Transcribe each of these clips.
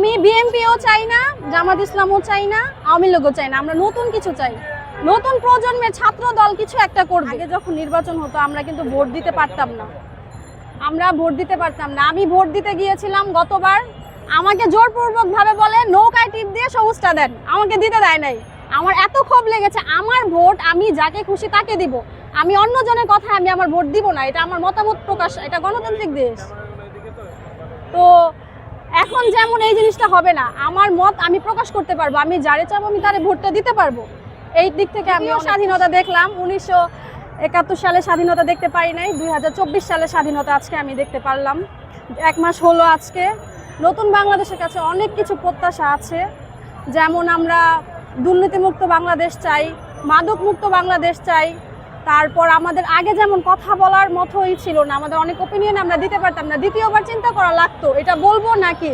আমি বিএনপিও চাই না, জামাত ইসলামও চাই না, আওয়ামী লীগও চাই না। আমরা নতুন কিছু চাই। নতুন প্রজন্মের ছাত্র দল কিছু একটা করবে। আগে যখন নির্বাচন হতো, আমরা কিন্তু ভোট দিতে পারতাম না। আমরা ভোট দিতে পারতাম না। আমি ভোট দিতে গিয়েছিলাম গতবার। আমাকে জোরপূর্বক ভাবে বলে, নৌকায় টিপ দিয়ে সবুজটা দেন। আমাকে দিতে দেয় নাই। আমার এত ক্ষোভ লেগেছে, আমার ভোট আমি যাকে খুশি তাকে দিব। আমি অন্যজনের কথায় আমি আমার ভোট দিব না। এটা আমার মতামত প্রকাশ, এটা গণতান্ত্রিক দেশ। তো এখন যেমন এই জিনিসটা হবে না আমার মত আমি প্রকাশ করতে পারব আমি যারে চাবো আমি তারে ভোটটা দিতে পারব। এই দিক থেকে আমিও স্বাধীনতা দেখলাম উনিশশো একাত্তর সালে স্বাধীনতা দেখতে পারি নাই দুই হাজার চব্বিশ সালে স্বাধীনতা আজকে আমি দেখতে পারলাম। এক মাস হলো আজকে নতুন বাংলাদেশের কাছে অনেক কিছু প্রত্যাশা আছে। যেমন আমরা দুর্নীতিমুক্ত বাংলাদেশ চাই মাদকমুক্ত বাংলাদেশ চাই তারপর আমাদের আগে যেমন কথা বলার মতোই ছিল না আমাদের অনেক ওপিনিয়ন আমরা দিতে পারতাম না দ্বিতীয়বার চিন্তা করা লাগতো এটা বলব নাকি?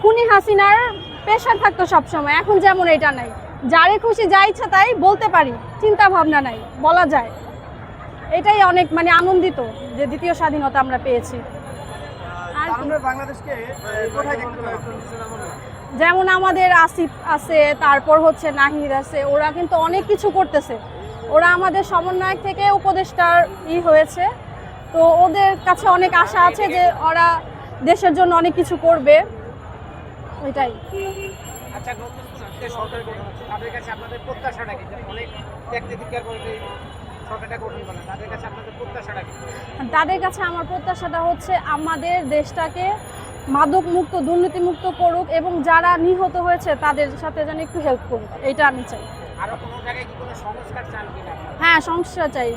খুনি হাসিনার প্রেশার থাকতো সবসময় এখন যেমন এটা নাই। যারে খুশি যা ইচ্ছা তাই বলতে পারি চিন্তা ভাবনা নাই বলা যায়। এটাই অনেক মানে আনন্দিত যে দ্বিতীয় স্বাধীনতা আমরা পেয়েছি। যেমন আমাদের আসিফ আছে তারপর হচ্ছে নাহিদ আছে ওরা কিন্তু অনেক কিছু করতেছে। ওরা আমাদের সমন্বয়ক থেকে উপদেষ্টার ই হয়েছে। তো ওদের কাছে অনেক আশা আছে যে ওরা দেশের জন্য অনেক কিছু করবে। ওইটাই। আচ্ছা সরকার তাদের কাছে আপনাদের প্রত্যাশাটা কি? অনেক তাদের কাছে আমার প্রত্যাশাটা হচ্ছে আমাদের দেশটাকে মাদক মুক্ত দুর্নীতিমুক্ত করুক এবং যারা নিহত হয়েছে তাদের সাথে যেন একটু হেল্প করুক। এটা আমি চাই। আরও কোনো জায়গায় কি কোনো সংস্কার চান কিনা? হ্যাঁ সংস্কার চাই।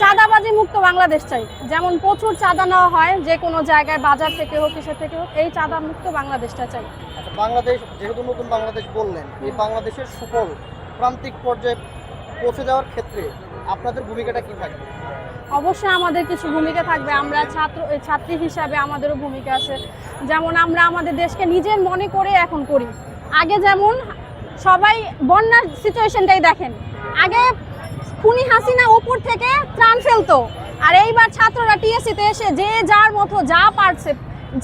চাঁদাবাজি মুক্ত বাংলাদেশ চাই। যেমন প্রচুর চাঁদা নেওয়া হয় যে কোনো জায়গায় বাজার থেকে হোক কিসের থেকে হোক এই চাঁদা মুক্ত বাংলাদেশটা চাই। আচ্ছা বাংলাদেশ যেহেতু নতুন বাংলাদেশ বললেন এই বাংলাদেশের সুফল প্রান্তিক পর্যায়ে পৌঁছে যাওয়ার ক্ষেত্রে আপনাদের ভূমিকাটা কি থাকবে? অবশ্যই আমাদের কিছু ভূমিকা থাকবে। আমরা ছাত্র ছাত্রী হিসাবে আমাদেরও ভূমিকা আছে। যেমন আমরা আমাদের দেশকে নিজের মনে করে এখন করি। আগে যেমন সবাই বন্যার সিচুয়েশনটাই দেখেন। আগে খুনি হাসিনা উপর থেকে ত্রাণ ফেলতো, আর এইবার ছাত্ররা টিএসসিতে এসে যে যার মতো যা পারছে,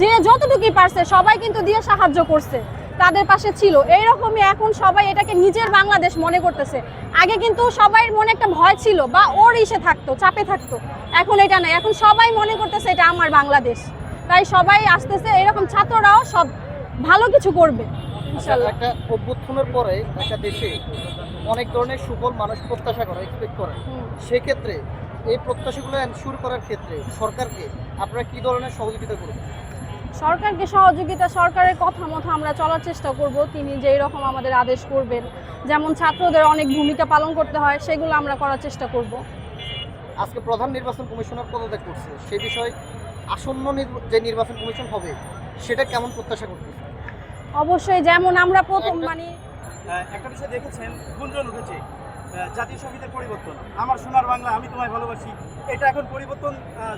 যে যতটুকুই পারছে, সবাই কিন্তু দিয়ে সাহায্য করছে, তাদের পাশে ছিল। এইরকমই এখন সবাই এটাকে নিজের বাংলাদেশ মনে করতেছে। আগে কিন্তু সবাই মনে একটা ভয় ছিল, বা ওর ইসে থাকতো, চাপে থাকতো। এখন এটা নাই। এখন সবাই মনে করতেছে এটা আমার বাংলাদেশ। তাই সবাই আসতেছে, এরকম ছাত্ররাও সব ভালো কিছু করবে। একটা অভ্যুত্থানের পরে একটা দেশে অনেক ধরনের সুফল মানুষ প্রত্যাশা করে এক্সপেক্ট করে। সেক্ষেত্রে এই প্রত্যাশাগুলো এনশিওর করার ক্ষেত্রে সরকারকে আপনারা কি ধরনের সহযোগিতা করবেন? সরকারকে সহযোগিতা সরকারের কথা মতো আমরা চলার চেষ্টা করব। তিনি যেই রকম আমাদের আদেশ করবেন যেমন ছাত্রদের অনেক ভূমিকা পালন করতে হয় সেগুলো আমরা করার চেষ্টা করব। আজকে প্রধান নির্বাচন কমিশনার পদত্যাগ করছে। সে বিষয়ে আসন্ন যে নির্বাচন কমিশন হবে সেটা কেমন প্রত্যাশা করতেছে অবশ্যই যেমন আমরা প্রথম মানে একটা বিষয় দেখেছেন গুঞ্জন উঠেছে জাতীয় সঙ্গীতের পরিবর্তন। আমার সোনার বাংলা আমি তোমায় ভালোবাসি। এটা এখন পরিবর্তন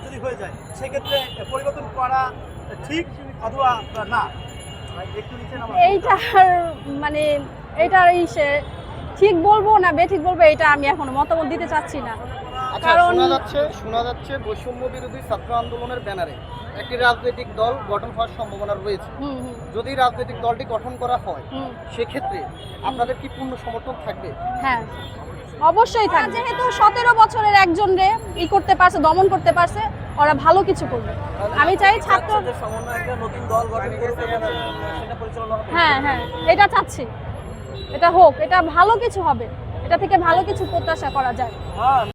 যদি হয়ে যায় সেক্ষেত্রে পরিবর্তন করা ঠিক অথবা না? এইটার মানে এইটার ইসে ঠিক বলব না বেঠিক বলব এটা আমি এখনও মতামত দিতে চাচ্ছি না। কারণ- শোনা যাচ্ছে শোনা যাচ্ছে বৈষম্য বিরোধী ছাত্র আন্দোলনের ব্যানারে একটি রাজনৈতিক দল গঠন হওয়ার সম্ভাবনা রয়েছে। যদি রাজনৈতিক দলটি গঠন করা হয় সেক্ষেত্রে আপনাদের কি পূর্ণ সমর্থন থাকবে? হ্যাঁ অবশ্যই থাকবে। যেহেতু সতেরো বছরের একজন রে ই করতে পারছে দমন করতে পারছে ওরা ভালো কিছু করবে। আমি চাই ছাত্র সমন্বয় একটা নতুন দল গঠন করতে সেটা পরিচালনা হবে? হ্যাঁ হ্যাঁ এটা চাচ্ছি। এটা হোক এটা ভালো কিছু হবে। এটা থেকে ভালো কিছু প্রত্যাশা করা যায়। হ্যাঁ।